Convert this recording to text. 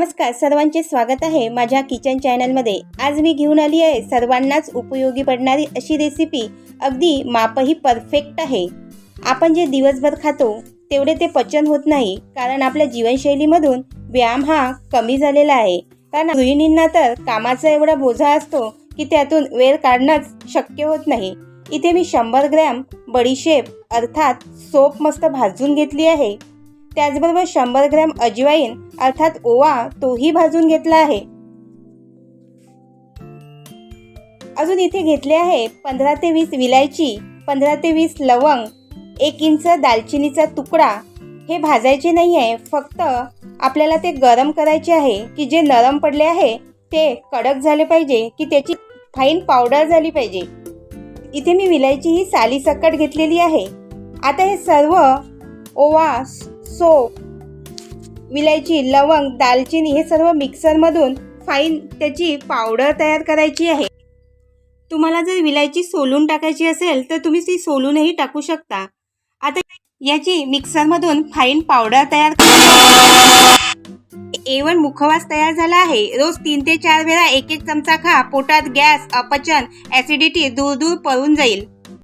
नमस्कार सर्वांचे स्वागत आहे माझ्या किचन चॅनलमध्ये. आज मी घेऊन आली आहे सर्वांनाच उपयोगी पडणारी अशी रेसिपी अगदी मापही परफेक्ट आहे. आपण जे दिवसभर खातो तेवढे ते पचन होत नाही कारण आपल्या जीवनशैलीमधून व्यायाम हा कमी झालेला आहे. कारण गृहिणींना तर कामाचा एवढा बोझा असतो की त्यातून वेळ काढणंच शक्य होत नाही. इथे मी शंभर ग्रॅम बडीशेप अर्थात सोप मस्त भाजून घेतली आहे. त्याचबरोबर शंभर ग्रॅम अजवाईन अर्थात ओवा तोही भाजून घेतला आहे. अजून इथे घेतले आहे पंधरा ते वीस विलायची पंधरा ते वीस लवंग एक इंच दालचिनीचा तुकडा. हे भाजायचे नाही आहे फक्त आपल्याला ते गरम करायचे आहे की जे नरम पडले आहे ते कडक झाले पाहिजे की त्याची फाईन पावडर झाली पाहिजे. इथे मी विलायची ही साली सकट घेतलेली आहे. आता हे सर्व ओवा सोप विलायची लवंग दालचिनी हे सर्व मिक्सरमधून फाईन त्याची पावडर तयार करायची आहे. तुम्हाला जर विलायची सोलून टाकायची असेल तर तुम्ही ती सोलूनही टाकू शकता. आता याची मिक्सरमधून फाईन पावडर तयार एवन मुखवास तयार झाला आहे. रोज तीन ते चार वेळा एक एक चमचा खा. पोटात गॅस अपचन ॲसिडिटी दूर दूर पळून जाईल.